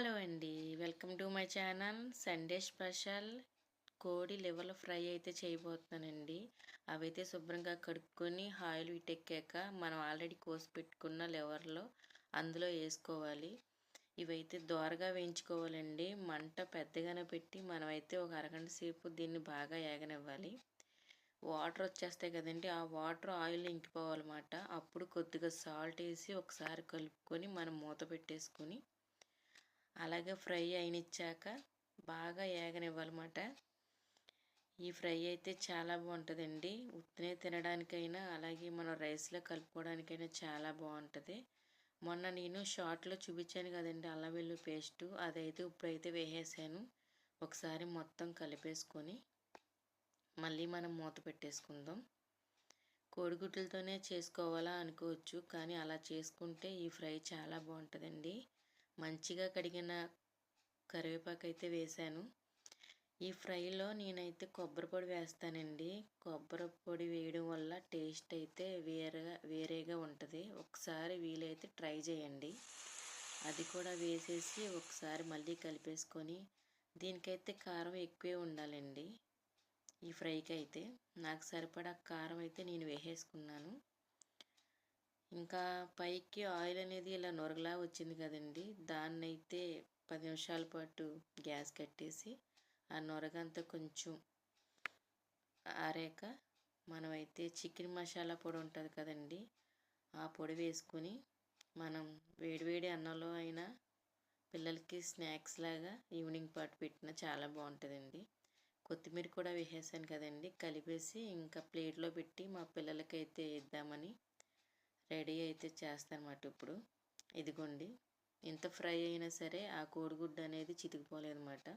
Hello అండి. Welcome to my channel Sunday special. కోడి liver fry అయితే చేయబోతున్నానండి. అవైతే శుభ్రంగా కడుక్కొని ఆయిల్ ఇటెక్కాక మనం ఆల్రెడీ కోసి పెట్టుకున్న లివర్లో అందులో వేసుకోవాలి. ఇవైతే దోరగా వేయించుకోవాలండి. మంట పెద్దగానే పెట్టి మనమైతే ఒక అరగంట సేపు దీన్ని బాగా ఏగనివ్వాలి. వాటర్ వచ్చేస్తాయి కదండి. ఆ వాటర్ ఆయిల్ ఇంకిపోవాలన్నమాట. అప్పుడు కొద్దిగా సాల్ట్ వేసి ఒకసారి కలుపుకొని మనం మూత పెట్టేసుకొని అలాగే ఫ్రై అయినిచ్చాక బాగా ఏగనివ్వాలన్నమాట. ఈ ఫ్రై అయితే చాలా బాగుంటుందండి. ఉత్తినే తినడానికైనా అలాగే మనం రైస్లో కలుపుకోవడానికైనా చాలా బాగుంటుంది. మొన్న నేను షార్ట్లో చూపించాను కదండి అల్లం వెల్లు పేస్టు. అదైతే ఇప్పుడైతే వేసేసాను. ఒకసారి మొత్తం కలిపేసుకొని మళ్ళీ మనం మూత పెట్టేసుకుందాం. కోడిగుడ్లతోనే చేసుకోవాలా అనుకోవచ్చు కానీ అలా చేసుకుంటే ఈ ఫ్రై చాలా బాగుంటుందండి. మంచిగా కడిగిన కరివేపాకు అయితే వేశాను ఈ ఫ్రైలో నేనైతే కొబ్బరి పొడి వేస్తానండి. కొబ్బరి పొడి వేయడం వల్ల టేస్ట్ అయితే వేరేగా వేరేగా ఉంటుంది. ఒకసారి వీలైతే ట్రై చేయండి. అది కూడా వేసేసి ఒకసారి మళ్ళీ కలిపేసుకొని దీనికైతే కారం ఎక్కువే ఉండాలండి. ఈ ఫ్రైకి అయితే నాకు సరిపడా కారం అయితే నేను వేసేసుకున్నాను. ఇంకా పైకి ఆయిల్ అనేది ఇలా నొరగలా వచ్చింది కదండి. దాన్ని అయితే పది నిమిషాల పాటు గ్యాస్ కట్టేసి ఆ నొరగంతా కొంచెం ఆరాక మనమైతే చికెన్ మసాలా పొడి ఉంటుంది కదండి. ఆ పొడి వేసుకొని మనం వేడివేడి అన్నంలో అయినా పిల్లలకి స్నాక్స్ లాగా ఈవినింగ్ పాటు పెట్టినా చాలా బాగుంటుందండి. కొత్తిమీర కూడా వేసేసాను కదండి. కలిపేసి ఇంకా ప్లేట్లో పెట్టి మా పిల్లలకి అయితే ఇద్దామని రెడీ అయితే చేస్తానమాట ఇప్పుడు. ఇదిగోండి. ఎంత ఫ్రై అయినా సరే ఆ కోడిగుడ్డు అనేది చితికిపోలేదన్నమాట.